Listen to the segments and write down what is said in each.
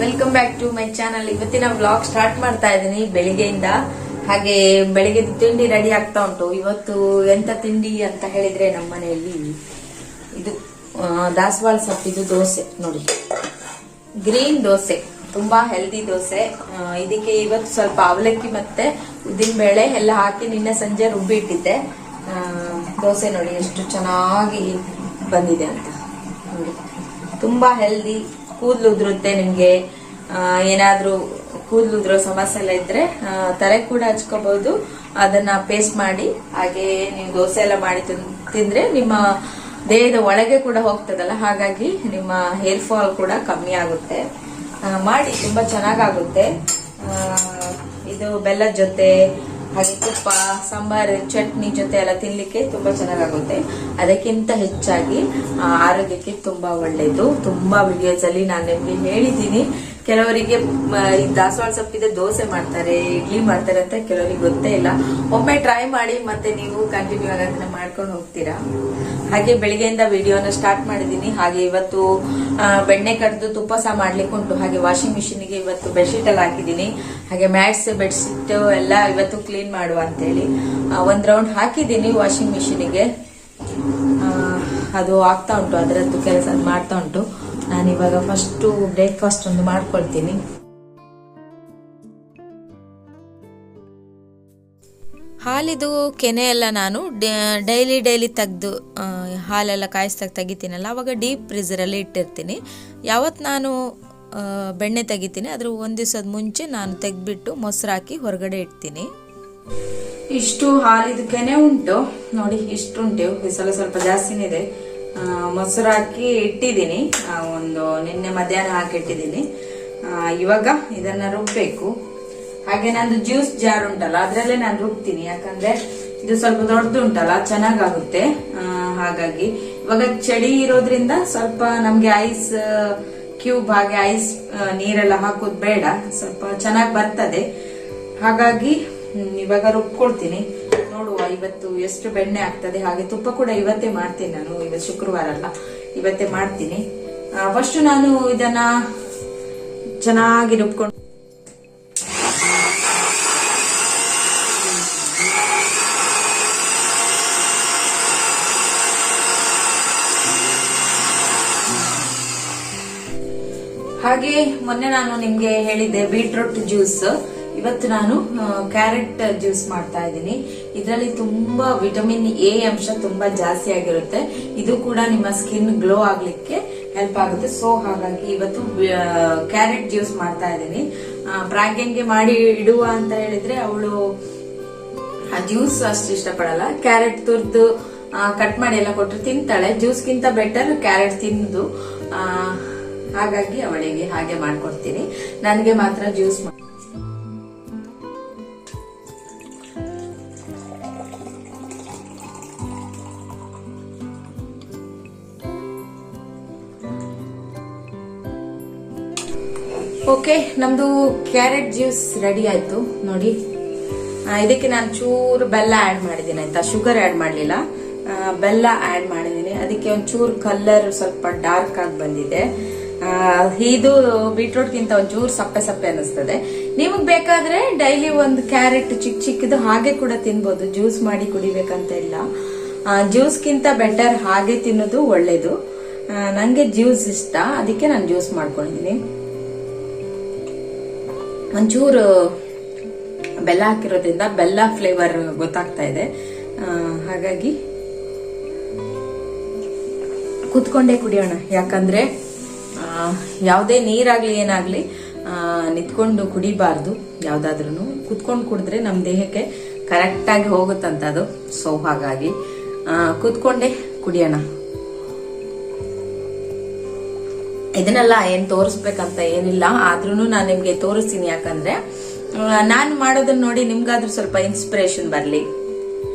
Welcome back to my channel ಇವತ್ತಿನ vlog start ಮಾಡ್ತಾ ಇದ್ದೀನಿ ಬೆಳಿಗ್ಗೆಯಿಂದ. ಹಾಗೆ ಬೆಳಿಗ್ಗೆ ತಿಂಡಿ ರೆಡಿ ಆಗ್ತಾ ಉಂಟು. ಇವತ್ತು ಎಂತ ತಿಂಡಿ ಅಂತ ಹೇಳಿದ್ರೆ ನಮ್ಮ ಮನೆಯಲ್ಲಿ ಇದು ದಾಸವಾಳ ಸೊಪ್ಪಿದು ದೋಸೆ. ನೋಡಿ. ಗ್ರೀನ್ ದೋಸೆ. ತುಂಬಾ ಹೆಲ್ದಿ ದೋಸೆ. ಇದಕ್ಕೆ ಇವತ್ತು ಸ್ವಲ್ಪ ಅವಲಕ್ಕಿ ಮತ್ತೆ ಉದ್ದಿನ ಬೇಳೆ ಎಲ್ಲ ಹಾಕಿ ನಿನ್ನೆ ಸಂಜೆ ರುಬ್ಬಿ ಇಟ್ಟಿದ್ದೆ. ದೋಸೆ ನೋಡಿ ಎಷ್ಟು ಚೆನ್ನಾಗಿ ಬಂದಿದೆ ಅಂತ. ನೋಡಿ. ತುಂಬಾ ಹೆಲ್ದಿ ಕೂದಲು ಉದುರುತ್ತೆ ನಿಮ್ಗೆ. ಏನಾದರೂ ಕೂದಲು ಉದುರೋ ಸಮಸ್ಯೆ ಎಲ್ಲ ಇದ್ರೆ ತಲೆ ಕೂಡ ಹಚ್ಕೋಬಹುದು ಅದನ್ನ ಪೇಸ್ಟ್ ಮಾಡಿ, ಹಾಗೆ ನೀವು ದೋಸೆ ಎಲ್ಲ ಮಾಡಿ ತಿಂದ್ರೆ ನಿಮ್ಮ ದೇಹದ ಒಳಗೆ ಕೂಡ ಹೋಗ್ತದಲ್ಲ? ಹಾಗಾಗಿ ನಿಮ್ಮ ಹೇರ್ ಫಾಲ್ ಕೂಡ ಕಮ್ಮಿ ಆಗುತ್ತೆ. ಮಾಡಿ, ತುಂಬಾ ಚೆನ್ನಾಗಾಗುತ್ತೆ. ಇದು ಬೆಲ್ಲದ ಜೊತೆ ಹಾಗೆ ತುಪ್ಪ ಸಾಂಬಾರ್, ಚಟ್ನಿ ಜೊತೆ ಎಲ್ಲ ತಿನ್ಲಿಕ್ಕೆ ತುಂಬಾ ಚೆನ್ನಾಗಾಗುತ್ತೆ. ಅದಕ್ಕಿಂತ ಹೆಚ್ಚಾಗಿ ಆರೋಗ್ಯಕ್ಕೆ ತುಂಬಾ ಒಳ್ಳೇದು. ತುಂಬಾ ವಿಡಿಯೋಸ್ ಅಲ್ಲಿ ನಾನು ನಿಮ್ಗೆ ಹೇಳಿದ್ದೀನಿ. ಕೆಲವರಿಗೆ ಈ ದಾಸವಾಳ ಸೊಪ್ಪಿದೆ ದೋಸೆ ಮಾಡ್ತಾರೆ, ಇಡ್ಲಿ ಮಾಡ್ತಾರೆ ಅಂತ ಕೆಲವರಿಗೆ ಗೊತ್ತೇ ಇಲ್ಲ. ಒಮ್ಮೆ ಟ್ರೈ ಮಾಡಿ, ಮತ್ತೆ ನೀವು ಕಂಟಿನ್ಯೂ ಆಗಿ ಅದನ್ನ ಮಾಡ್ಕೊಂಡು ಹೋಗ್ತೀರಾ? ಹಾಗೆ ಬೆಳಿಗ್ಗೆಯಿಂದ ವಿಡಿಯೋನ ಸ್ಟಾರ್ಟ್ ಮಾಡಿದ್ದೀನಿ. ಹಾಗೆ ಇವತ್ತು ಬೆಣ್ಣೆ ಕಡ್ದು ತುಪ್ಪ ಸಹ ಮಾಡ್ಲಿಕ್ಕೆ ಉಂಟು. ಹಾಗೆ ವಾಷಿಂಗ್ ಮಿಷಿನ್ಗೆ ಇವತ್ತು ಬೆಡ್ಶೀಟ್ ಎಲ್ಲ ಹಾಕಿದ್ದೀನಿ. ಹಾಗೆ ಮ್ಯಾಟ್ಸ್ ಬೆಡ್ಶೀಟ್ ಎಲ್ಲ ಇವತ್ತು ಕ್ಲೀನ್ ಮಾಡುವ ಅಂತೇಳಿ. ಒಂದ್ ರೌಂಡ್ ಹಾಕಿದ್ದೀನಿ ವಾಷಿಂಗ್ ಮಿಷಿನ್ಗೆ ಅದು ಆಗ್ತಾ ಉಂಟು. ಅದರದ್ದು ಕೆಲಸ ಮಾಡ್ತಾ ಉಂಟು. ನಾನು ಫಸ್ಟು ಫಸ್ಟ್ ಬ್ರೇಕ್ಫಾಸ್ಟ್ ಒಂದು ಮಾಡ್ಕೊಳ್ತೀನಿ. ಹಾಲಿದು ಕೆನೆ ಎಲ್ಲ ನಾನು ಡೈಲಿ ಡೈಲಿ ತೆಗೆದು ಹಾಲೆಲ್ಲ ಕಾಯಿಸ್ದಾಗ ತೆಗಿತೀನಲ್ಲ ಅವಾಗ ಡೀಪ್ ಫ್ರೀಸರಲ್ಲಿ ಇಟ್ಟಿರ್ತೀನಿ. ಯಾವತ್ತು ನಾನು ಬೆಣ್ಣೆ ತೆಗಿತೀನಿ ಅದ್ರ ಒಂದು ದಿವಸದ ಮುಂಚೆ ನಾನು ತೆಗೆದ್ಬಿಟ್ಟು ಮೊಸರು ಹಾಕಿ ಹೊರಗಡೆ ಇಡ್ತೀನಿ. ಇಷ್ಟು ಹಾಲಿದು ಕೆನೆ ಉಂಟು. ನೋಡಿ ಇಷ್ಟು ಉಂಟು ಈ ಸಲ ಸ್ವಲ್ಪ ಜಾಸ್ತಿನೇ ಇದೆ. ಮೊಸರು ಹಾಕಿ ಇಟ್ಟಿದ್ದೀನಿ. ಒಂದು ನಿನ್ನೆ ಮಧ್ಯಾಹ್ನ ಹಾಕಿ ಇಟ್ಟಿದ್ದೀನಿ. ಆ, ಇವಾಗ ಇದನ್ನ ರುಬ್ಬಬೇಕು ಹಾಗೆ ನಂದು ಜ್ಯೂಸ್ ಜಾರ್ ಉಂಟಲ್ಲ ಅದರಲ್ಲೇ ನಾನು ರುಬ್ತೀನಿ. ಯಾಕಂದ್ರೆ ಇದು ಸ್ವಲ್ಪ ದೊಡ್ಡದುಂಟಲ್ಲ ಚೆನ್ನಾಗಾಗುತ್ತೆ. ಆ, ಹಾಗಾಗಿ ಇವಾಗ ಚಳಿ ಇರೋದ್ರಿಂದ ಸ್ವಲ್ಪ ನಮ್ಗೆ ಐಸ್ ಕ್ಯೂಬ್ ಹಾಗೆ ಐಸ್ ನೀರೆಲ್ಲ ಹಾಕೋದು ಬೇಡ. ಸ್ವಲ್ಪ ಚೆನ್ನಾಗಿ ಬರ್ತದೆ. ಹಾಗಾಗಿ ಇವಾಗ ರುಬ್ಕೊಳ್ತೀನಿ. ಇವತ್ತು ಎಷ್ಟು ಬೆಣ್ಣೆ ಆಗ್ತದೆ ಹಾಗೆ ತುಪ್ಪ ಕೂಡ ಇವತ್ತೇ ಮಾಡ್ತೀನಿ ನಾನು ಇವತ್ತು ಶುಕ್ರವಾರ ಅಲ್ಲ, ಇವತ್ತೇ ಮಾಡ್ತೀನಿ. ಫಸ್ಟ್ ನಾನು ಇದನ್ನ ಚೆನ್ನಾಗಿ ರುಬ್ಕೊಂಡು ಹಾಗೆ ಮೊನ್ನೆ ನಾನು ನಿಮ್ಗೆ ಹೇಳಿದ್ದೆ ಬೀಟ್ರೂಟ್ ಜ್ಯೂಸ್ ಇವತ್ತು ನಾನು ಕ್ಯಾರೆಟ್ ಜ್ಯೂಸ್ ಮಾಡ್ತಾ ಇದ್ದೀನಿ. ಇದರಲ್ಲಿ ತುಂಬಾ ವಿಟಮಿನ್ ಎ ಅಂಶ ತುಂಬಾ ಜಾಸ್ತಿ ಆಗಿರುತ್ತೆ. ಇದು ಕೂಡ ನಿಮ್ಮ ಸ್ಕಿನ್ ಗ್ಲೋ ಆಗ್ಲಿಕ್ಕೆ ಹೆಲ್ಪ್ ಆಗುತ್ತೆ. ಸೊ ಹಾಗಾಗಿ ಇವತ್ತು ಕ್ಯಾರೆಟ್ ಜ್ಯೂಸ್ ಮಾಡ್ತಾ ಇದ್ದೀನಿ. ಪ್ರಾಗ್ಯನ್ಗೆ ಮಾಡಿ ಇಡುವ ಅಂತ ಹೇಳಿದ್ರೆ ಅವಳು, ಆ, ಜ್ಯೂಸ್ ಅಷ್ಟು ಇಷ್ಟಪಡಲ್ಲ. ಕ್ಯಾರೆಟ್ ತುರ್ದು ಕಟ್ ಮಾಡಿ ಎಲ್ಲ ಕೊಟ್ಟರು ತಿಂತಾಳೆ. ಜ್ಯೂಸ್ಗಿಂತ ಬೆಟರ್ ಕ್ಯಾರೆಟ್ ತಿಂದು ಹಾಗಾಗಿ ಅವಳಿಗೆ ಹಾಗೆ ಮಾಡ್ಕೊಡ್ತೀನಿ. ನನಗೆ ಮಾತ್ರ ಜ್ಯೂಸ್ ಓಕೆ, ನಮ್ದು ಕ್ಯಾರೆಟ್ ಜ್ಯೂಸ್ ರೆಡಿ ಆಯ್ತು, ನೋಡಿ. ಇದಕ್ಕೆ ನಾನು ಚೂರು ಬೆಲ್ಲ ಆಡ್ ಮಾಡಿದ್ದೀನಿ, ಆಯ್ತಾ? ಶುಗರ್ ಆಡ್ ಮಾಡಲಿಲ್ಲ. ಬೆಲ್ಲ ಆಡ್ ಮಾಡಿದ್ದೀನಿ. ಅದಕ್ಕೆ ಒಂಚೂರು ಚೂರು ಕಲರ್ ಸ್ವಲ್ಪ ಡಾರ್ಕ್ ಆಗಿ ಬಂದಿದೆ. ಇದು ಬೀಟ್ರೂಟ್ಗಿಂತ ಒಂಚೂರು ಸಪ್ಪೆ ಸಪ್ಪೆ ಅನಿಸ್ತದೆ ನಿಮಗೆ ಬೇಕಾದ್ರೆ ಡೈಲಿ ಒಂದು ಕ್ಯಾರೆಟ್ ಚಿಕ್ಕ ಚಿಕ್ಕದು ಹಾಗೆ ಕೂಡ ತಿನ್ಬೋದು. ಜ್ಯೂಸ್ ಮಾಡಿ ಕುಡಿಬೇಕಂತ ಇಲ್ಲ. ಜ್ಯೂಸ್ಗಿಂತ ಬೆಟರ್ ಹಾಗೆ ತಿನ್ನೋದು ಒಳ್ಳೇದು. ನನಗೆ ನಂಗೆ ಜ್ಯೂಸ್ ಇಷ್ಟ. ಅದಕ್ಕೆ ನಾನು ಜ್ಯೂಸ್ ಮಾಡ್ಕೊಂಡಿದ್ದೀನಿ. ಒಂಚೂರು ಬೆಲ್ಲ ಹಾಕಿರೋದ್ರಿಂದ ಬೆಲ್ಲ ಫ್ಲೇವರ್ ಗೊತ್ತಾಗ್ತಾ ಇದೆ. ಹಾಗಾಗಿ ಕುತ್ಕೊಂಡೇ ಕುಡಿಯೋಣ. ಯಾಕಂದ್ರೆ ಯಾವುದೇ ನೀರಾಗ್ಲಿ ಏನಾಗ್ಲಿ ನಿತ್ಕೊಂಡು ಕುಡಿಬಾರ್ದು ಯಾವ್ದಾದ್ರೂ ಕುತ್ಕೊಂಡು ಕುಡಿದ್ರೆ ನಮ್ಮ ದೇಹಕ್ಕೆ ಕರೆಕ್ಟಾಗಿ ಹೋಗುತ್ತಂತ ಅದು ಸೊ ಹಾಗಾಗಿ ಕುತ್ಕೊಂಡೇ ಕುಡಿಯೋಣ. ಇದನ್ನೆಲ್ಲ ಏನ್ ತೋರಿಸ್ಬೇಕಂತ ಏನಿಲ್ಲ ಆದ್ರೂ ನಾನು ನಿಮ್ಗೆ ತೋರಿಸ್ತೀನಿ ಯಾಕಂದ್ರೆ ನಾನು ಮಾಡೋದನ್ನ ನೋಡಿ ನಿಮ್ಗಾದ್ರೂ ಸ್ವಲ್ಪ ಇನ್ಸ್ಪಿರೇಷನ್ ಬರಲಿ.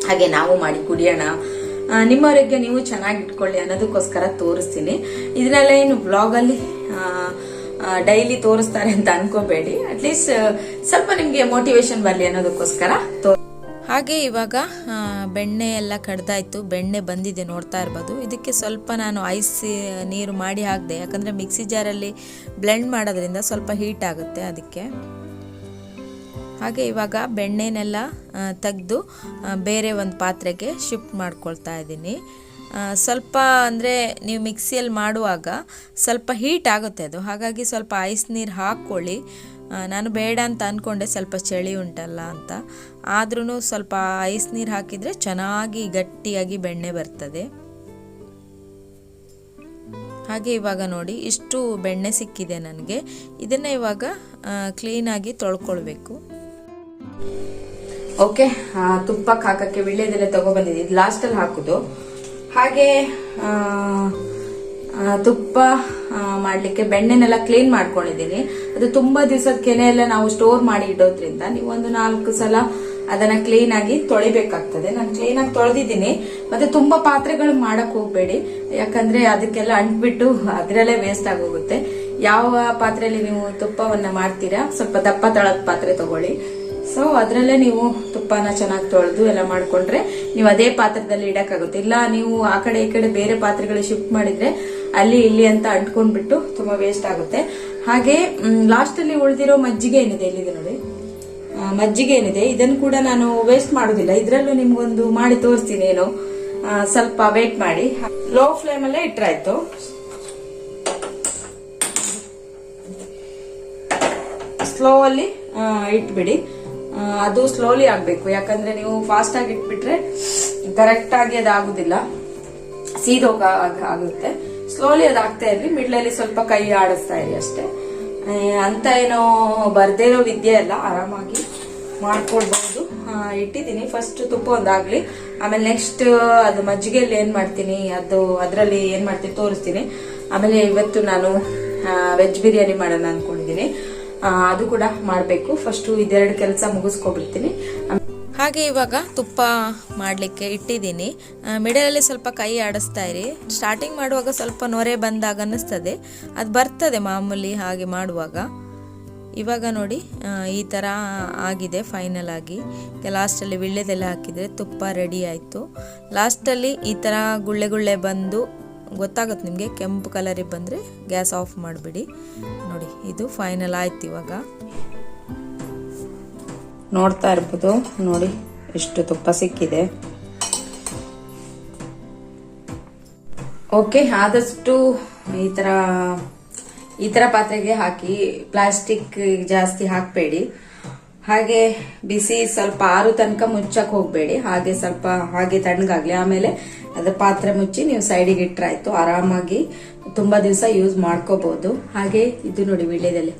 ಹಾಗೆ ನಾವು ಮಾಡಿ ಕುಡಿಯೋಣ. ನಿಮ್ಮ ಆರೋಗ್ಯ ನೀವು ಚೆನ್ನಾಗಿ ಇಟ್ಕೊಳ್ಳಿ ಅನ್ನೋದಕ್ಕೋಸ್ಕರ ತೋರಿಸ್ತೀನಿ. ಇದನ್ನೆಲ್ಲ ಏನು ಬ್ಲಾಗ್ ಅಲ್ಲಿ ಡೈಲಿ ತೋರಿಸ್ತಾರೆ ಅಂತ ಅನ್ಕೋಬೇಡಿ. ಅಟ್ಲೀಸ್ಟ್ ಸ್ವಲ್ಪ ನಿಮ್ಗೆ ಮೋಟಿವೇಶನ್ ಬರಲಿ ಅನ್ನೋದಕ್ಕೋಸ್ಕರ ತೋ ಹಾಗೆ ಇವಾಗ ಬೆಣ್ಣೆ ಎಲ್ಲ ಕಡ್ದಾಯ್ತು. ಬೆಣ್ಣೆ ಬಂದಿದೆ ನೋಡ್ತಾ ಇರ್ಬೋದು. ಇದಕ್ಕೆ ಸ್ವಲ್ಪ ನಾನು ಐಸ್ ನೀರು ಮಾಡಿ ಹಾಕಿದೆ. ಯಾಕಂದರೆ ಮಿಕ್ಸಿ ಜಾರಲ್ಲಿ ಬ್ಲೆಂಡ್ ಮಾಡೋದ್ರಿಂದ ಸ್ವಲ್ಪ ಹೀಟ್ ಆಗುತ್ತೆ ಅದಕ್ಕೆ. ಹಾಗೆ ಇವಾಗ ಬೆಣ್ಣೆನೆಲ್ಲ ತೆಗೆದು ಬೇರೆ ಒಂದು ಪಾತ್ರೆಗೆ ಶಿಫ್ಟ್ ಮಾಡ್ಕೊಳ್ತಾ ಇದ್ದೀನಿ. ಸ್ವಲ್ಪ ಅಂದರೆ ನೀವು ಮಿಕ್ಸಿಯಲ್ಲಿ ಮಾಡುವಾಗ ಸ್ವಲ್ಪ ಹೀಟ್ ಆಗುತ್ತೆ ಅದು. ಹಾಗಾಗಿ ಸ್ವಲ್ಪ ಐಸ್ ನೀರು ಹಾಕ್ಕೊಳ್ಳಿ. ನಾನು ಬೇಡ ಅಂತ ಅಂದ್ಕೊಂಡೆ ಸ್ವಲ್ಪ ಚಳಿ ಉಂಟಲ್ಲ ಅಂತ. ಆದ್ರೂ ಸ್ವಲ್ಪ ಐಸ್ ನೀರು ಹಾಕಿದರೆ ಚೆನ್ನಾಗಿ ಗಟ್ಟಿಯಾಗಿ ಬೆಣ್ಣೆ ಬರ್ತದೆ. ಹಾಗೆ ಇವಾಗ ನೋಡಿ, ಇಷ್ಟು ಬೆಣ್ಣೆ ಸಿಕ್ಕಿದೆ ನನಗೆ. ಇದನ್ನು ಇವಾಗ ಕ್ಲೀನಾಗಿ ತೊಳ್ಕೊಳ್ಬೇಕು. ಓಕೆ ತುಪ್ಪಕ್ಕೆ ಹಾಕಕ್ಕೆ ವಿಳ್ಯದೆಲೆ ತಗೊಬಂದಿದ್ದೆ ಇದು ಲಾಸ್ಟಲ್ಲಿ ಹಾಕುದು. ಹಾಗೆ ತುಪ್ಪ ಮಾಡ್ಲಿಕ್ಕೆ ಬೆಣ್ಣೆನೆಲ್ಲ ಕ್ಲೀನ್ ಮಾಡ್ಕೊಂಡಿದ್ದೀನಿ. ಅದು ತುಂಬಾ ದಿವಸದ ಕೆನೆ ಎಲ್ಲ ನಾವು ಸ್ಟೋರ್ ಮಾಡಿ ಇಡೋದ್ರಿಂದ ನೀವು ಒಂದು ನಾಲ್ಕು ಸಲ ಅದನ್ನ ಕ್ಲೀನ್ ಆಗಿ ತೊಳಿಬೇಕಾಗ್ತದೆ. ನಾನು ಕ್ಲೀನ್ ಆಗಿ ತೊಳೆದಿದ್ದೀನಿ. ಮತ್ತೆ ತುಂಬಾ ಪಾತ್ರೆಗಳು ಮಾಡಕ್ ಹೋಗ್ಬೇಡಿ. ಯಾಕಂದ್ರೆ ಅದಕ್ಕೆಲ್ಲ ಅಂಟ್ಬಿಟ್ಟು ಅದ್ರಲ್ಲೇ ವೇಸ್ಟ್ ಆಗೋಗುತ್ತೆ. ಯಾವ ಪಾತ್ರೆಯಲ್ಲಿ ನೀವು ತುಪ್ಪವನ್ನ ಮಾಡ್ತೀರಾ, ಸ್ವಲ್ಪ ದಪ್ಪ ತಳದ ಪಾತ್ರೆ ತಗೊಳ್ಳಿ. ಸೊ ಅದ್ರಲ್ಲೇ ನೀವು ತುಪ್ಪನ ಚೆನ್ನಾಗಿ ತೊಳೆದು ಎಲ್ಲ ಮಾಡ್ಕೊಂಡ್ರೆ ನೀವು ಅದೇ ಪಾತ್ರದಲ್ಲಿ ಇಡಕ್ಕಾಗುತ್ತೆ. ಇಲ್ಲ, ನೀವು ಆ ಕಡೆ ಈ ಕಡೆ ಬೇರೆ ಪಾತ್ರೆಗಳು ಶಿಫ್ಟ್ ಮಾಡಿದ್ರೆ ಅಲ್ಲಿ ಇಲ್ಲಿ ಅಂತ ಅಂಟ್ಕೊಂಡ್ಬಿಟ್ಟು ತುಂಬಾ ವೇಸ್ಟ್ ಆಗುತ್ತೆ. ಹಾಗೆ ಲಾಸ್ಟ್ ಅಲ್ಲಿ ಉಳಿದಿರೋ ಮಜ್ಜಿಗೆ ಏನಿದೆ ಇಲ್ಲಿದೆ ನೋಡಿ. ಮಜ್ಜಿಗೆ ಏನಿದೆ, ಇದನ್ನು ಕೂಡ ನಾನು ವೇಸ್ಟ್ ಮಾಡೋದಿಲ್ಲ. ಇದರಲ್ಲೂ ನಿಮ್ಗೊಂದು ಮಾಡಿ ತೋರಿಸ್ತೀನಿ ಏನು. ಸ್ವಲ್ಪ ವೇಟ್ ಮಾಡಿ. ಲೋ ಫ್ಲೇಮ್ ಅಲ್ಲೇ ಇಟ್ರಾಯ್ತು. ಸ್ಲೋ ಅಲ್ಲಿ ಇಟ್ಬಿಡಿ. ಅದು ಸ್ಲೋಲಿ ಆಗಬೇಕು. ಯಾಕಂದ್ರೆ ನೀವು ಫಾಸ್ಟ್ ಆಗಿ ಇಟ್ಬಿಟ್ರೆ ಕರೆಕ್ಟ್ ಆಗಿ ಅದು ಆಗುದಿಲ್ಲ ಸೀದೋಗ ಆಗುತ್ತೆ. ಸ್ಲೋಲಿ ಅದು ಆಗ್ತಾ ಇರ್ಲಿ ಮಿಡ್ಲಲ್ಲಿ ಸ್ವಲ್ಪ ಕೈ ಆಡಿಸ್ತಾ ಇರಿ ಅಷ್ಟೇ. ಅಂತ ಏನೋ ಬರ್ದೇ ಇರೋ ವಿದ್ಯೆ ಅಲ್ಲ. ಆರಾಮಾಗಿ ಮಾಡ್ಕೊಳ್ಬಹುದು. ಇಟ್ಟಿದ್ದೀನಿ. ಫಸ್ಟ್ ತುಪ್ಪ ಒಂದಾಗ್ಲಿ. ಆಮೇಲೆ ನೆಕ್ಸ್ಟ್ ಅದು ಮಜ್ಜಿಗೆಯಲ್ಲಿ ಏನು ಮಾಡ್ತೀನಿ, ಅದು ಅದರಲ್ಲಿ ಏನು ಮಾಡ್ತೀನಿ ತೋರಿಸ್ತೀನಿ. ಆಮೇಲೆ ಇವತ್ತು ನಾನು ವೆಜ್ ಬಿರಿಯಾನಿ ಮಾಡೋಣ ಅಂದ್ಕೊಂಡಿದ್ದೀನಿ ಅದು ಕೂಡ ಮಾಡಬೇಕು. ಫಸ್ಟು ಇದೆರಡು ಕೆಲಸ ಮುಗಿಸ್ಕೊಬಿಡ್ತೀನಿ. ಹಾಗೆ ಇವಾಗ ತುಪ್ಪ ಮಾಡಲಿಕ್ಕೆ ಇಟ್ಟಿದ್ದೀನಿ. ಮಿಡಲಲ್ಲಿ ಸ್ವಲ್ಪ ಕೈ ಆಡಿಸ್ತಾ ಇರಿ. ಸ್ಟಾರ್ಟಿಂಗ್ ಮಾಡುವಾಗ ಸ್ವಲ್ಪ ನೊರೆ ಬಂದಾಗ ಅನ್ನಿಸ್ತದೆ. ಅದು ಬರ್ತದೆ ಮಾಮೂಲಿ ಹಾಗೆ ಮಾಡುವಾಗ. ಇವಾಗ ನೋಡಿ ಈ ಥರ ಆಗಿದೆ ಫೈನಲ್ ಆಗಿ. ಲಾಸ್ಟಲ್ಲಿ ವಿಳ್ಯದೆಲ್ಲ ಹಾಕಿದರೆ ತುಪ್ಪ ರೆಡಿ ಆಯಿತು. ಲಾಸ್ಟಲ್ಲಿ ಈ ಥರ ಗುಳ್ಳೆ ಗುಳ್ಳೆ ಬಂದು, ಗೊತ್ತಾಗುತ್ತೆ ನಿಮಗೆ, ಕೆಂಪು ಕಲರಿಗೆ ಬಂದರೆ ಗ್ಯಾಸ್ ಆಫ್ ಮಾಡಿಬಿಡಿ. ನೋಡಿ, ಇದು ಫೈನಲ್ ಆಯ್ತು ಇವಾಗ. ನೋಡ್ತಾ ಇರ್ಬೋದು, ನೋಡಿ ಎಷ್ಟು ತುಪ್ಪ ಸಿಕ್ಕಿದೆ. ಓಕೆ ಆದಷ್ಟು ಈ ತರ ಈ ತರ ಪಾತ್ರೆಗೆ ಹಾಕಿ ಪ್ಲಾಸ್ಟಿಕ್ ಜಾಸ್ತಿ ಹಾಕಬೇಡಿ. ಹಾಗೆ ಬಿಸಿ ಸ್ವಲ್ಪ ಆರು ತನಕ ಮುಚ್ಚಕ್ ಹೋಗ್ಬೇಡಿ. ಹಾಗೆ ಸ್ವಲ್ಪ, ಹಾಗೆ ತಣ್ಣಗಾಗ್ಲಿ. ಆಮೇಲೆ ಅದ್ರ ಪಾತ್ರೆ ಮುಚ್ಚಿ ನೀವು ಸೈಡಿಗೆ ಇಟ್ಟರಾಯ್ತು ಆರಾಮಾಗಿ ತುಂಬಾ ದಿವಸ ಯೂಸ್ ಮಾಡ್ಕೋಬಹುದು ಹಾಗೆ ಇದು ನೋಡಿ ವೀಳ್ಯದಲ್ಲಿ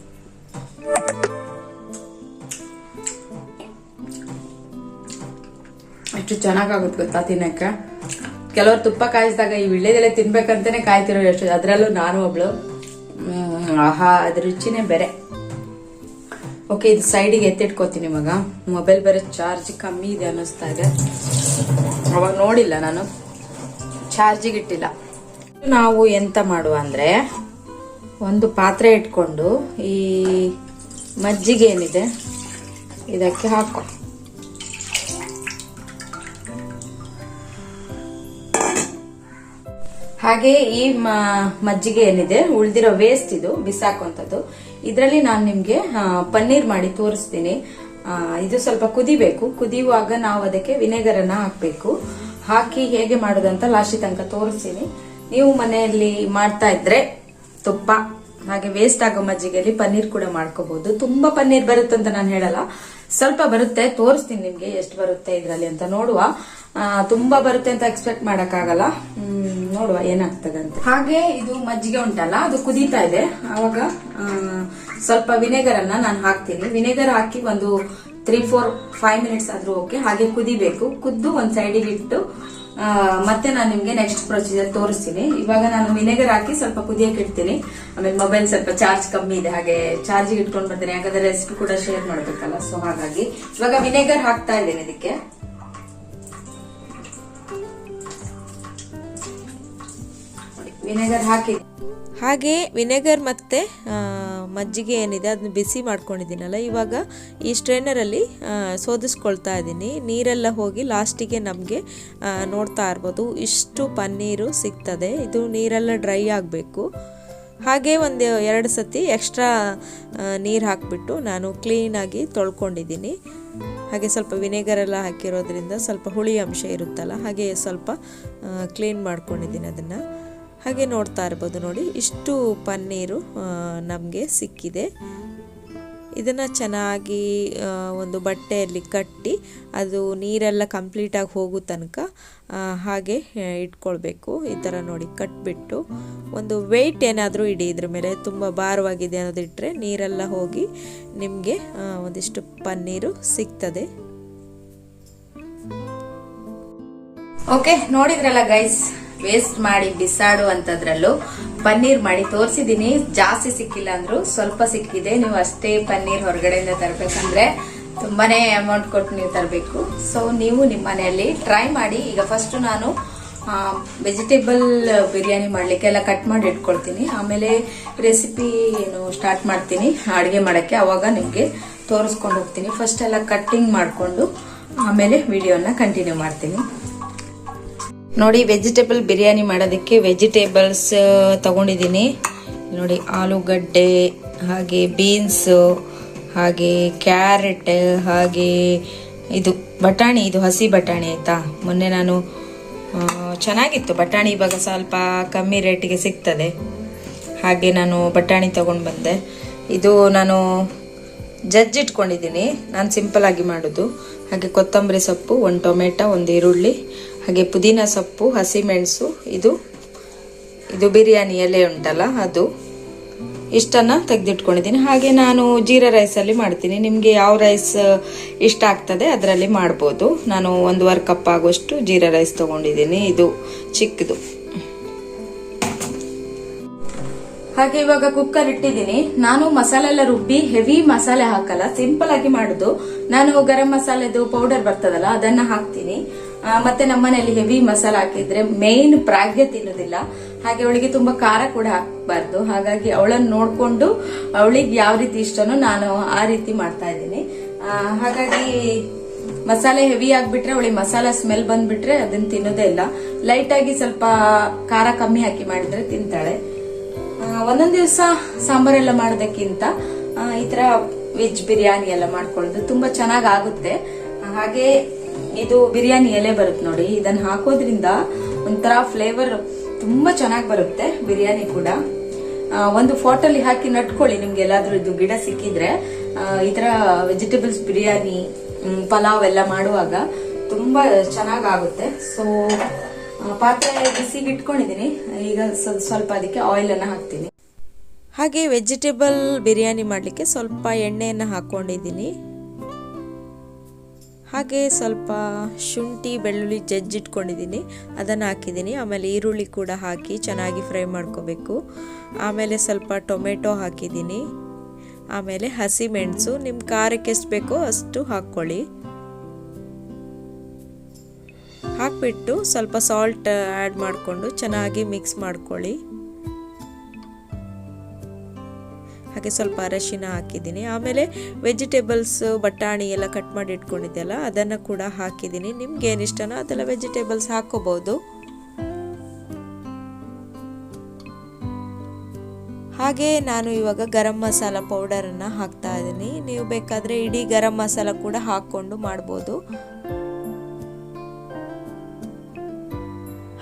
ಎಷ್ಟು ಚೆನ್ನಾಗಾಗುತ್ತೆ ಗೊತ್ತಾ ತಿನ್ನಕ್ಕೆ. ಕೆಲವರು ತುಪ್ಪ ಕಾಯಿಸಿದಾಗ ಈ ವಿಳ್ಳೆದೆಲೆ ತಿನ್ಬೇಕಂತಾನೆ ಕಾಯ್ತಿರೋ ಎಷ್ಟು ಅದರಲ್ಲೂ ನಾನು ಒಬ್ಳು. ಆಹಾ, ಅದ್ರ ರುಚಿನೇ ಬೇರೆ. ಓಕೆ ಇದು ಸೈಡಿಗೆ ಎತ್ತಿಟ್ಕೋತೀನಿ ಇವಾಗ ಮೊಬೈಲ್ ಬೇರೆ ಚಾರ್ಜ್ ಕಮ್ಮಿ ಇದೆ ಅನ್ನಿಸ್ತಾ ಇದೆ. ಅವಾಗ ನೋಡಿಲ್ಲ ನಾನು. ಚಾರ್ಜಿಗೆ ಇಟ್ಟಿಲ್ಲ. ನಾವು ಎಂತ ಮಾಡುವ ಅಂದ್ರೆ, ಒಂದು ಪಾತ್ರೆ ಇಟ್ಕೊಂಡು ಈ ಮಜ್ಜಿಗೆ ಏನಿದೆ, ಇದಕ್ಕೆ ಹಾಕೋ. ಹಾಗೆ ಈ ಮಜ್ಜಿಗೆ ಏನಿದೆ, ಉಳಿದಿರೋ ವೇಸ್ಟ್ ಇದು, ಬಿಸಾಕುವಂಥದ್ದು. ಇದರಲ್ಲಿ ನಾನು ನಿಮಗೆ ಪನ್ನೀರ್ ಮಾಡಿ ತೋರಿಸ್ತೀನಿ. ಇದು ಸ್ವಲ್ಪ ಕುದಿಬೇಕು. ಕುದಿಯುವಾಗ ನಾವು ಅದಕ್ಕೆ ವಿನೆಗರ್ ಅನ್ನ ಹಾಕ್ಬೇಕು. ಹಾಕಿ ಹೇಗೆ ಮಾಡೋದಂತ ಲಾಸ್ಟಿ ತನಕ ತೋರಿಸ್ತೀನಿ. ನೀವು ಮನೆಯಲ್ಲಿ ಮಾಡ್ತಾ ಇದ್ರೆ ತುಪ್ಪ, ಹಾಗೆ ವೇಸ್ಟ್ ಆಗೋ ಮಜ್ಜಿಗೆಯಲ್ಲಿ ಪನ್ನೀರ್ ಕೂಡ ಮಾಡ್ಕೋಬಹುದು ತುಂಬಾ ಪನ್ನೀರ್ ಬರುತ್ತಂತ ನಾನು ಹೇಳಲ್ಲ. ಸ್ವಲ್ಪ ಬರುತ್ತೆ, ತೋರಿಸ್ತೀನಿ ನಿಮ್ಗೆ ಎಷ್ಟು ಬರುತ್ತೆ ಇದರಲ್ಲಿ ಅಂತ ನೋಡುವ. ತುಂಬಾ ಬರುತ್ತೆ ಅಂತ ಎಕ್ಸ್ಪೆಕ್ಟ್ ಮಾಡೋಕ್ಕಾಗಲ್ಲ. ನೋಡುವ ಏನಾಗ್ತದೆ ಅಂತ ಹಾಗೆ ಇದು ಮಜ್ಜಿಗೆ ಉಂಟಲ್ಲ, ಅದು ಕುದೀತಾ ಇದೆ. ಆವಾಗ ಸ್ವಲ್ಪ ವಿನೆಗರ್ ಅನ್ನ ನಾನು ಹಾಕ್ತೀನಿ. ವಿನೆಗರ್ ಹಾಕಿ ಒಂದು ತ್ರೀ ಫೋರ್ ಫೈವ್ ಮಿನಿಟ್ಸ್ ಆದ್ರೂ ಓಕೆ ಹಾಗೆ ಕುದಿಬೇಕು. ಕುದ್ದು ಒಂದ್ ಸೈಡಿಗೆ ಇಟ್ಟು ಮತ್ತೆ ನಾನು ನಿಮ್ಗೆ ನೆಕ್ಸ್ಟ್ ಪ್ರೊಸೀಜರ್ ತೋರಿಸ್ತೀನಿ. ಇವಾಗ ನಾನು ವಿನೆಗರ್ ಹಾಕಿ ಸ್ವಲ್ಪ ಕುದಿಯಕ್ಕೆ ಇಡ್ತೀನಿ. ಆಮೇಲೆ ಮೊಬೈಲ್ ಸ್ವಲ್ಪ ಚಾರ್ಜ್ ಕಮ್ಮಿ ಇದೆ, ಹಾಗೆ ಚಾರ್ಜ್ ಇಟ್ಕೊಂಡು ಬರ್ತೀನಿ. ಯಾಕಂದ್ರೆ ರೆಸಿಪಿ ಕೂಡ ಶೇರ್ ಮಾಡ್ಬೇಕಲ್ಲ ಸೊ ಹಾಗಾಗಿ ಇವಾಗ ವಿನೆಗರ್ ಹಾಕ್ತಾ ಇದ್ದೀನಿ ಇದಕ್ಕೆ. ವಿನೆಗರ್ ಹಾಕಿ. ಹಾಗೆ ವಿನೆಗರ್ ಮತ್ತು ಮಜ್ಜಿಗೆ ಏನಿದೆ ಅದನ್ನ ಬಿಸಿ ಮಾಡ್ಕೊಂಡಿದ್ದೀನಲ್ಲ, ಇವಾಗ ಈ ಸ್ಟ್ರೈನರಲ್ಲಿ ಸೋದಿಸ್ಕೊಳ್ತಾ ಇದ್ದೀನಿ. ನೀರೆಲ್ಲ ಹೋಗಿ ಲಾಸ್ಟಿಗೆ ನಮಗೆ ನೋಡ್ತಾ ಇರ್ಬೋದು. ಇಷ್ಟು ಪನ್ನೀರು ಸಿಗ್ತದೆ. ಇದು ನೀರೆಲ್ಲ ಡ್ರೈ ಆಗಬೇಕು. ಹಾಗೆ ಒಂದು ಎರಡು ಸತಿ ಎಕ್ಸ್ಟ್ರಾ ನೀರು ಹಾಕಿಬಿಟ್ಟು ನಾನು ಕ್ಲೀನಾಗಿ ತೊಳ್ಕೊಂಡಿದ್ದೀನಿ. ಹಾಗೆ ಸ್ವಲ್ಪ ವಿನೆಗರ್ ಎಲ್ಲ ಹಾಕಿರೋದ್ರಿಂದ ಸ್ವಲ್ಪ ಹುಳಿ ಅಂಶ ಇರುತ್ತಲ್ಲ, ಹಾಗೆ ಸ್ವಲ್ಪ ಕ್ಲೀನ್ ಮಾಡ್ಕೊಂಡಿದ್ದೀನಿ ಅದನ್ನು. ಹಾಗೆ ನೋಡ್ತಾ ಇರ್ಬೋದು ನೋಡಿ. ಇಷ್ಟು ಪನ್ನೀರು ನಮಗೆ ಸಿಕ್ಕಿದೆ. ಇದನ್ನು ಚೆನ್ನಾಗಿ ಒಂದು ಬಟ್ಟೆಯಲ್ಲಿ ಕಟ್ಟಿ ಅದು ನೀರೆಲ್ಲ ಕಂಪ್ಲೀಟಾಗಿ ಹೋಗೋ ತನಕ ಹಾಗೆ ಇಟ್ಕೊಳ್ಬೇಕು. ಈ ಥರ ನೋಡಿ ಕಟ್ಬಿಟ್ಟು ಒಂದು ವೆಯ್ಟ್ ಏನಾದರೂ ಇಡಿ ಇದ್ರ ಮೇಲೆ. ತುಂಬ ಭಾರವಾಗಿದೆ ಅನ್ನೋದಿಟ್ಟರೆ ನೀರೆಲ್ಲ ಹೋಗಿ ನಿಮಗೆ ಒಂದಿಷ್ಟು ಪನ್ನೀರು ಸಿಗ್ತದೆ. ಓಕೆ ನೋಡಿದ್ರಲ್ಲ ಗೈಸ್ ವೇಸ್ಟ್ ಮಾಡಿ ಬಿಸಾಡುವಂಥದ್ರಲ್ಲೂ ಪನ್ನೀರ್ ಮಾಡಿ ತೋರಿಸಿದೀನಿ ಜಾಸ್ತಿ ಸಿಕ್ಕಿಲ್ಲ ಅಂದ್ರು ಸ್ವಲ್ಪ ಸಿಕ್ಕಿದೆ. ನೀವು ಅಷ್ಟೇ ಪನ್ನೀರ್ ಹೊರಗಡೆಯಿಂದ ತರಬೇಕಂದ್ರೆ ತುಂಬಾನೇ ಅಮೌಂಟ್ ಕೊಟ್ಟು ನೀವು ತರಬೇಕು. ಸೊ ನೀವು ನಿಮ್ಮ ಮನೆಯಲ್ಲಿ ಟ್ರೈ ಮಾಡಿ. ಈಗ ಫಸ್ಟ್ ನಾನು ವೆಜಿಟೇಬಲ್ ಬಿರಿಯಾನಿ ಮಾಡ್ಲಿಕ್ಕೆ ಎಲ್ಲ ಕಟ್ ಮಾಡಿ ಇಟ್ಕೊಳ್ತೀನಿ. ಆಮೇಲೆ ರೆಸಿಪಿ ಏನು ಸ್ಟಾರ್ಟ್ ಮಾಡ್ತೀನಿ, ಅಡುಗೆ ಮಾಡೋಕ್ಕೆ. ಅವಾಗ ನಿಮಗೆ ತೋರಿಸ್ಕೊಂಡು ಹೋಗ್ತೀನಿ. ಫಸ್ಟ್ ಎಲ್ಲ ಕಟ್ಟಿಂಗ್ ಮಾಡಿಕೊಂಡು ಆಮೇಲೆ ವಿಡಿಯೋನ ಕಂಟಿನ್ಯೂ ಮಾಡ್ತೀನಿ. ನೋಡಿ ವೆಜಿಟೇಬಲ್ ಬಿರಿಯಾನಿ ಮಾಡೋದಕ್ಕೆ ವೆಜಿಟೇಬಲ್ಸ್ ತಗೊಂಡಿದ್ದೀನಿ. ನೋಡಿ ಆಲೂಗಡ್ಡೆ, ಹಾಗೆ ಬೀನ್ಸು ಹಾಗೆ ಕ್ಯಾರೆಟ್ ಹಾಗೆ ಇದು ಬಟಾಣಿ, ಇದು ಹಸಿ ಬಟಾಣಿ ಆಯಿತಾ? ಮೊನ್ನೆ ನಾನು ಚೆನ್ನಾಗಿತ್ತು. ಬಟಾಣಿ ಇವಾಗ ಸ್ವಲ್ಪ ಕಮ್ಮಿ ರೇಟಿಗೆ ಸಿಗ್ತದೆ. ಹಾಗೆ ನಾನು ಬಟಾಣಿ ತಗೊಂಡು ಬಂದೆ. ಇದು ನಾನು ಜಜ್ಜಿಟ್ಕೊಂಡಿದ್ದೀನಿ ನಾನು ಸಿಂಪಲ್ ಆಗಿ ಮಾಡೋದು. ಹಾಗೆ ಕೊತ್ತಂಬರಿ ಸೊಪ್ಪು, ಒಂದು ಟೊಮೆಟೊ, ಒಂದು ಈರುಳ್ಳಿ ಹಾಗೆ ಪುದೀನ ಸೊಪ್ಪು ಹಸಿಮೆಣಸು ಇದು ಇದು ಬಿರಿಯಾನಿ ಎಲೆ ಉಂಟಲ್ಲ ಅದು. ಇಷ್ಟನ್ನು ತೆಗೆದಿಟ್ಕೊಂಡಿದ್ದೀನಿ. ಹಾಗೆ ನಾನು ಜೀರಾ ರೈಸಲ್ಲಿ ಮಾಡ್ತೀನಿ. ನಿಮಗೆ ಯಾವ ರೈಸ್ ಇಷ್ಟ ಆಗ್ತದೆ ಅದರಲ್ಲಿ ಮಾಡ್ಬೋದು. ನಾನು ಒಂದೂವರೆ ಕಪ್ ಆಗುವಷ್ಟು ಜೀರಾ ರೈಸ್ ತೊಗೊಂಡಿದ್ದೀನಿ. ಇದು ಚಿಕ್ಕದು. ಹಾಗೆ ಇವಾಗ ಕುಕ್ಕರ್ ಇಟ್ಟಿದ್ದೀನಿ. ನಾನು ಮಸಾಲೆ ಎಲ್ಲ ರುಬ್ಬಿ ಹೆವಿ ಮಸಾಲೆ ಹಾಕಲ್ಲ. ಸಿಂಪಲ್ ಆಗಿ ಮಾಡುದು. ನಾನು ಗರಂ ಮಸಾಲೆದು ಪೌಡರ್ ಬರ್ತದಲ್ಲ, ಅದನ್ನ ಹಾಕ್ತೀನಿ. ಮತ್ತೆ ನಮ್ಮನೆಯಲ್ಲಿ ಹೆವಿ ಮಸಾಲ ಹಾಕಿದ್ರೆ ಮೇನ್ ಪ್ರಾಗ್ಯ ತಿನ್ನೋದಿಲ್ಲ. ಹಾಗೆ ಅವಳಿಗೆ ತುಂಬಾ ಖಾರ ಕೂಡ ಹಾಕಬಾರ್ದು. ಹಾಗಾಗಿ ಅವಳನ್ನ ನೋಡ್ಕೊಂಡು ಅವಳಿಗೆ ಯಾವ ರೀತಿ ಇಷ್ಟನೋ ನಾನು ಆ ರೀತಿ ಮಾಡ್ತಾ ಇದ್ದೀನಿ. ಹಾಗಾಗಿ ಮಸಾಲೆ ಹೆವಿ ಆಗ್ಬಿಟ್ರೆ ಅವಳಿಗೆ ಮಸಾಲ ಸ್ಮೆಲ್ ಬಂದ್ಬಿಟ್ರೆ ಅದನ್ನ ತಿನ್ನೋದೇ ಇಲ್ಲ. ಲೈಟ್ ಆಗಿ ಸ್ವಲ್ಪ ಖಾರ ಕಮ್ಮಿ ಹಾಕಿ ಮಾಡಿದ್ರೆ ತಿಂತಾಳೆ. ಒಂದೊಂದು ದಿವಸ ಸಾಂಬಾರೆಲ್ಲ ಮಾಡೋದಕ್ಕಿಂತ ಈ ತರ ವೆಜ್ ಬಿರಿಯಾನಿ ಎಲ್ಲ ಮಾಡ್ಕೊಳ್ಳೋದು ತುಂಬಾ ಚೆನ್ನಾಗಿ ಆಗುತ್ತೆ. ಹಾಗೆ ಇದು ಬಿರಿಯಾನಿ ಎಲೆ ಬರುತ್ತೆ ನೋಡಿ. ಇದನ್ನ ಹಾಕೋದ್ರಿಂದ ಒಂಥರ ಫ್ಲೇವರ್ ತುಂಬಾ ಚೆನ್ನಾಗಿ ಬರುತ್ತೆ ಬಿರಿಯಾನಿ ಕೂಡ. ಒಂದು ಫೋಟೋಲಿ ಹಾಕಿ ನಟ್ಕೊಳ್ಳಿ ನಿಮ್ಗೆ ಎಲ್ಲಾದ್ರೂ ಇದು ಗಿಡ ಸಿಕ್ಕಿದ್ರೆ. ಈ ತರ ವೆಜಿಟೇಬಲ್ಸ್ ಬಿರಿಯಾನಿ ಪಲಾವ್ ಎಲ್ಲ ಮಾಡುವಾಗ ತುಂಬಾ ಚೆನ್ನಾಗಾಗುತ್ತೆ ಸೊ ಪಾತ್ರೆ ಬಿಸಿಗೆ ಇಟ್ಕೊಂಡಿದ್ದೀನಿ ಈಗ ಸ್ವಲ್ಪ ಅದಕ್ಕೆ ಆಯಿಲ್ ಅನ್ನ ಹಾಕ್ತೀನಿ. ಹಾಗೆ ವೆಜಿಟೇಬಲ್ ಬಿರಿಯಾನಿ ಮಾಡಲಿಕ್ಕೆ ಸ್ವಲ್ಪ ಎಣ್ಣೆಯನ್ನು ಹಾಕ್ಕೊಂಡಿದ್ದೀನಿ ಹಾಗೆ ಸ್ವಲ್ಪ ಶುಂಠಿ, ಬೆಳ್ಳುಳ್ಳಿ ಜಜ್ಜಿಟ್ಕೊಂಡಿದ್ದೀನಿ ಅದನ್ನು ಹಾಕಿದ್ದೀನಿ. ಆಮೇಲೆ ಈರುಳ್ಳಿ ಕೂಡ ಹಾಕಿ ಚೆನ್ನಾಗಿ ಫ್ರೈ ಮಾಡ್ಕೋಬೇಕು. ಆಮೇಲೆ ಸ್ವಲ್ಪ ಟೊಮೆಟೊ ಹಾಕಿದ್ದೀನಿ. ಆಮೇಲೆ ಹಸಿಮೆಣಸು. ನಿಮ್ಮ ಖಾರಕ್ಕೆ ಎಷ್ಟು ಬೇಕೋ ಅಷ್ಟು ಹಾಕ್ಕೊಳ್ಳಿ. ಹಾಕ್ಬಿಟ್ಟು ಸ್ವಲ್ಪ ಸಾಲ್ಟ್ ಆ್ಯಡ್ ಮಾಡಿಕೊಂಡು ಚೆನ್ನಾಗಿ ಮಿಕ್ಸ್ ಮಾಡ್ಕೊಳ್ಳಿ. ಹಾಗೆ ಸ್ವಲ್ಪ ಅರಶಿನ ಹಾಕಿದ್ದೀನಿ. ಆಮೇಲೆ ವೆಜಿಟೇಬಲ್ಸ್ ಬಟಾಣಿ ಎಲ್ಲ ಕಟ್ ಮಾಡಿ ಇಟ್ಕೊಂಡಿದ್ದೆಲ್ಲ ಅದನ್ನು ಕೂಡ ಹಾಕಿದ್ದೀನಿ. ನಿಮ್ಗೆ ಏನಿಷ್ಟನೋ ಅದೆಲ್ಲ ವೆಜಿಟೇಬಲ್ಸ್ ಹಾಕೋಬಹುದು ಹಾಗೆ ನಾನು ಇವಾಗ ಗರಂ ಮಸಾಲ ಪೌಡರನ್ನು ಹಾಕ್ತಾ ಇದ್ದೀನಿ. ನೀವು ಬೇಕಾದರೆ ಇಡೀ ಗರಂ ಮಸಾಲ ಕೂಡ ಹಾಕ್ಕೊಂಡು ಮಾಡ್ಬೋದು.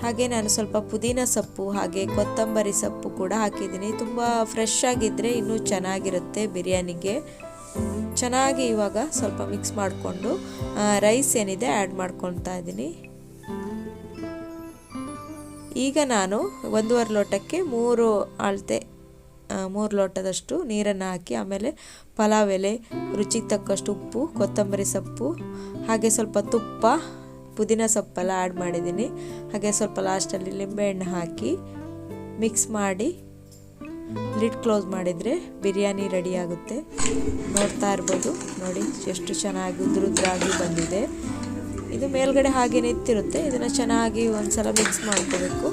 ಹಾಗೆ ನಾನು ಸ್ವಲ್ಪ ಪುದೀನ ಸೊಪ್ಪು ಹಾಗೆ ಕೊತ್ತಂಬರಿ ಸೊಪ್ಪು ಕೂಡ ಹಾಕಿದ್ದೀನಿ. ತುಂಬ ಫ್ರೆಶ್ ಆಗಿದ್ದರೆ ಇನ್ನೂ ಚೆನ್ನಾಗಿರುತ್ತೆ ಬಿರಿಯಾನಿಗೆ. ಚೆನ್ನಾಗಿ ಇವಾಗ ಸ್ವಲ್ಪ ಮಿಕ್ಸ್ ಮಾಡಿಕೊಂಡು ರೈಸ್ ಏನಿದೆ ಆ್ಯಡ್ ಮಾಡ್ಕೊತಾ ಇದ್ದೀನಿ. ಈಗ ನಾನು ಒಂದೂವರೆ ಲೋಟಕ್ಕೆ ಮೂರು ಅಳತೆ ಮೂರು ಲೋಟದಷ್ಟು ನೀರನ್ನು ಹಾಕಿ, ಆಮೇಲೆ ಪಲಾವ್ ಎಲೆ, ರುಚಿಗೆ ತಕ್ಕಷ್ಟು ಉಪ್ಪು, ಕೊತ್ತಂಬರಿ ಸೊಪ್ಪು, ಹಾಗೆ ಸ್ವಲ್ಪ ತುಪ್ಪ ಪುದೀನ ಸೊಪ್ಪೆಲ್ಲ ಆ್ಯಡ್ ಮಾಡಿದ್ದೀನಿ. ಹಾಗೆ ಸ್ವಲ್ಪ ಲಾಸ್ಟಲ್ಲಿ ಲಿಂಬೆಹಣ್ಣು ಹಾಕಿ ಮಿಕ್ಸ್ ಮಾಡಿ ಲಿಡ್ ಕ್ಲೋಸ್ ಮಾಡಿದರೆ ಬಿರಿಯಾನಿ ರೆಡಿ ಆಗುತ್ತೆ. ನೋಡ್ತಾ ಇರ್ಬೋದು. ನೋಡಿ ಎಷ್ಟು ಚೆನ್ನಾಗಿ ಉದ್ರುದ್ರಾಗಿ ಬಂದಿದೆ. ಇದು ಮೇಲ್ಗಡೆ ಹಾಗೆ ನಿಂತಿರುತ್ತೆ. ಇದನ್ನು ಚೆನ್ನಾಗಿ ಒಂದ್ಸಲ ಮಿಕ್ಸ್ ಮಾಡ್ಕೋಬೇಕು.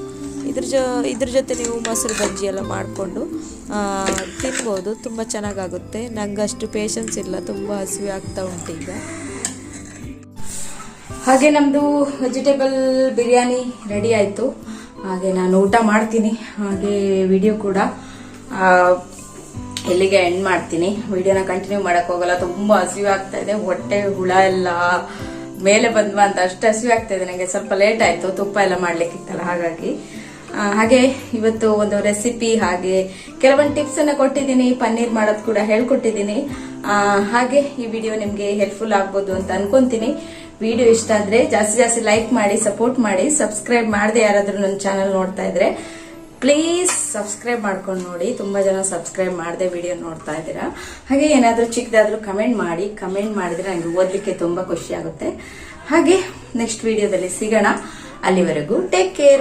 ಇದ್ರ ಜೊ, ಇದ್ರ ಜೊತೆ ನೀವು ಮೊಸರು ಬಜ್ಜಿ ಎಲ್ಲ ಮಾಡಿಕೊಂಡು ತಿನ್ಬೋದು. ತುಂಬ ಚೆನ್ನಾಗಾಗುತ್ತೆ. ನಂಗೆ ಅಷ್ಟು ಪೇಷನ್ಸ್ ಇಲ್ಲ. ತುಂಬ ಹಸಿವೆ ಆಗ್ತಾ ಉಂಟು ಈಗ ಹಾಗೆ ನಮ್ದು ವೆಜಿಟೇಬಲ್ ಬಿರಿಯಾನಿ ರೆಡಿ ಆಯ್ತು. ಹಾಗೆ ನಾನು ಊಟ ಮಾಡ್ತೀನಿ. ಹಾಗೆ ವಿಡಿಯೋ ಕೂಡ ಎಲ್ಲಿಗೆ ಎಂಡ್ ಮಾಡ್ತೀನಿ. ವಿಡಿಯೋನ ಕಂಟಿನ್ಯೂ ಮಾಡಕ್ ಹೋಗಲ್ಲ. ತುಂಬಾ ಹಸಿವೆ ಆಗ್ತಾ ಇದೆ. ಹೊಟ್ಟೆ ಹುಳ ಎಲ್ಲ ಮೇಲೆ ಬಂದ್ವ ಅಂತ ಅಷ್ಟು ಹಸಿವೆ ಆಗ್ತಾ ಇದೆ. ನನಗೆ ಸ್ವಲ್ಪ ಲೇಟ್ ಆಯ್ತು. ತುಪ್ಪ ಎಲ್ಲ ಮಾಡ್ಲಿಕ್ಕಿತ್ತಲ್ಲ, ಹಾಗಾಗಿ. ಹಾಗೆ ಇವತ್ತು ಒಂದು ರೆಸಿಪಿ ಹಾಗೆ ಕೆಲವೊಂದು ಟಿಪ್ಸ್ ಅನ್ನ ಕೊಟ್ಟಿದ್ದೀನಿ. ಪನ್ನೀರ್ ಮಾಡೋದು ಕೂಡ ಹೇಳ್ಕೊಟ್ಟಿದ್ದೀನಿ. ಹಾಗೆ ಈ ವಿಡಿಯೋ ನಿಮ್ಗೆ ಹೆಲ್ಪ್ಫುಲ್ ಆಗ್ಬೋದು ಅಂತ ಅನ್ಕೊಂತೀನಿ. ವಿಡಿಯೋ ಇಷ್ಟ ಆದ್ರೆ ಜಾಸ್ತಿ ಜಾಸ್ತಿ ಲೈಕ್ ಮಾಡಿ ಸಪೋರ್ಟ್ ಮಾಡಿ ಸಬ್ಸ್ಕ್ರೈಬ್ ಮಾಡದೆ ಯಾರಾದ್ರೂ ನನ್ನ ಚಾನಲ್ ನೋಡ್ತಾ ಇದ್ರೆ ಪ್ಲೀಸ್ ಸಬ್ಸ್ಕ್ರೈಬ್ ಮಾಡ್ಕೊಂಡು ನೋಡಿ. ತುಂಬಾ ಜನ ಸಬ್ಸ್ಕ್ರೈಬ್ ಮಾಡದೆ ವಿಡಿಯೋ ನೋಡ್ತಾ ಇದ್ದೀರಾ. ಹಾಗೆ ಏನಾದ್ರೂ ಚಿಕ್ಕದಾದ್ರೂ ಕಮೆಂಟ್ ಮಾಡಿ ಕಮೆಂಟ್ ಮಾಡಿದ್ರೆ ನನಗೆ ಓದ್ಲಿಕ್ಕೆ ತುಂಬಾ ಖುಷಿ ಆಗುತ್ತೆ. ಹಾಗೆ ನೆಕ್ಸ್ಟ್ ವಿಡಿಯೋದಲ್ಲಿ ಸಿಗೋಣ. ಅಲ್ಲಿವರೆಗೂ ಟೇಕ್ ಕೇರ್